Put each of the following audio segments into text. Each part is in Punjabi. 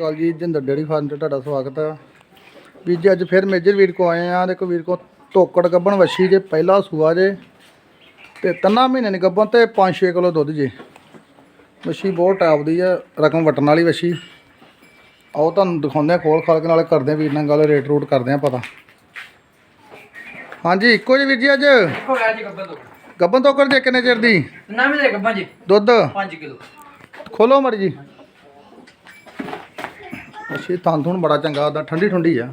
ਅਕਾਲ ਜੀ ਜਿੰਦਰ ਡੇਅਰੀ ਫਾਰਮ ਤੇ ਤੁਹਾਡਾ ਸਵਾਗਤ ਹੈ। ਵੀਰ ਜੀ ਅੱਜ ਫਿਰ ਮੇਜਰ ਵੀਰ ਕੋ ਆਏ ਆ ਦੇਖੋ ਵੀਰ ਕੋ ਟੋਕੜ ਗੱਬਣ ਵੱਛੀ ਜੇ ਪਹਿਲਾ ਸੂਆ ਜੇ ਤੇ ਤਿੰਨਾਂ ਮਹੀਨੇ ਦੀ ਗੱਬਣ ਤੇ 5-6 ਕਿਲੋ ਦੁੱਧ ਜੇ। ਵੱਛੀ ਬਹੁਤ ਟਾਪ ਦੀ ਆ ਰਕਮ ਵਟਣ ਵਾਲੀ ਵੱਛੀ। ਆਓ ਤੁਹਾਨੂੰ ਦਿਖਾਉਂਦੇ ਆ ਖੋਲ ਖਾਲ ਕੇ ਨਾਲੇ ਕਰਦੇ ਆ ਵੀਰ ਨਾਲ ਗੱਲ ਰੇਟ ਰੂਟ ਕਰਦੇ ਆ ਪਤਾ। ਹਾਂਜੀ ਇੱਕੋ ਜਿਹੀ ਵੀਰ ਜੀ ਅੱਜ? ਜੀ ਤੋਂ ਗੱਬਣ ਤੋਕੜ ਜੇ ਕਿੰਨੇ ਚਿਰ ਦੀ? ਨਵੇਂ ਦੇ ਗੱਬਨ ਜੀ। ਦੁੱਧ? 5 ਕਿਲੋ। ਖੋਲੋ ਮਰ ਜੀ। ਅੱਛੀ ਥਾਂ ਥੁਣ ਬੜਾ ਚੰਗਾ, ਉਹਦਾ ਠੰਡੀ ਠੰਡੀ ਆ।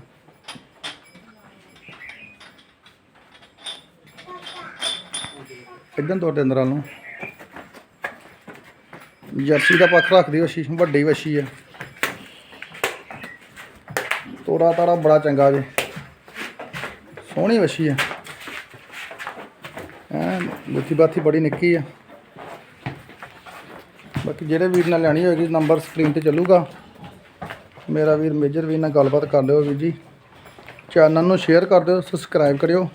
ਇਦਾਂ ਤੁਹਾਡੇ ਅੰਦਰ ਨੂੰ। ਜਰਸੀ ਦਾ ਪੱਖ ਰੱਖਦੀ ਵਸ਼ੀ ਵੱਡੀ ਵਸ਼ੀ ਆ। ਤੋੜਾ ਤਾੜਾ ਬੜਾ ਚੰਗਾ ਜੇ। ਸੋਹਣੀ ਵਸ਼ੀ ਆ। ਐ ਬੁੱਤੀ ਬਾਤੀ ਬੜੀ ਨਿੱਕੀ ਆ। ਬਾਕੀ ਜਿਹੜੇ ਵੀਰ ਨਾਲ ਲੈਣੀ ਹੋਏਗੀ, ਨੰਬਰ ਸਕਰੀਨ ਤੇ ਚੱਲੂਗਾ। ਮੇਰਾ ਵੀਰ ਮੇਜਰ ਵੀਰ ਨਾਲ ਗੱਲਬਾਤ ਕਰ ਲਿਓ ਵੀਰ ਜੀ। ਚੈਨਲ ਨੂੰ ਸ਼ੇਅਰ ਕਰ ਦਿਓ ਸਬਸਕ੍ਰਾਈਬ ਕਰਿਓ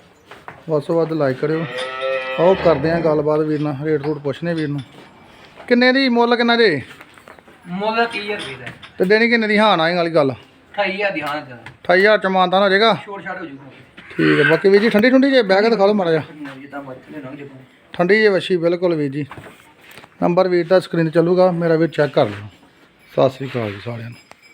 ਵੱਧ ਤੋਂ ਵੱਧ ਲਾਈਕ ਕਰਿਓ। ਆਓ ਕਰਦੇ ਆਂ ਗੱਲਬਾਤ ਵੀਰ ਨਾਲ ਰੇਟ ਰੂਟ ਪੁੱਛਨੇ ਵੀਰ ਨੂੰ। ਕਿੰਨੇ ਦੀ ਮੁੱਲ ਕਿੰਨਾ ਜੇ? ਮੁੱਲ 30 ਰੁਪਏ ਦਾ ਤੇ ਦੇਣੀ ਕਿੰਨੇ ਦੀ ਹਾਂ ਨਾ ਇਹ ਵਾਲੀ ਗੱਲ? 28000 ਦੀ ਹਾਂ ਦਾ 28000 ਚ ਮਾਨਤਾਨ ਹੋ ਜਾਏਗਾ ਛੋੜ ਛਾੜ ਹੋ ਜੂਗਾ। ਠੀਕ ਹੈ ਬਾਕੀ ਵੀਰ ਜੀ ਠੰਡੀ ਠੰਡੀ ਜੇ ਬਹਿ ਕੇ ਦਿਖਾ ਲਓ ਮਾੜਾ ਜਿਹਾ। ਜੇ ਠੰਡੀ ਜੇ ਵੱਛੀ ਬਿਲਕੁਲ ਵੀਰ ਜੀ। ਨੰਬਰ ਵੀਰ ਦਾ ਸਕਰੀਨ ਤੇ ਚੱਲੂਗਾ ਮੇਰਾ ਵੀਰ ਚੈੱਕ ਕਰ ਲਿਓ। ਸਤਿ ਸ੍ਰੀ ਅਕਾਲ ਜੀ ਸਾਰਿਆਂ ਨੂੰ।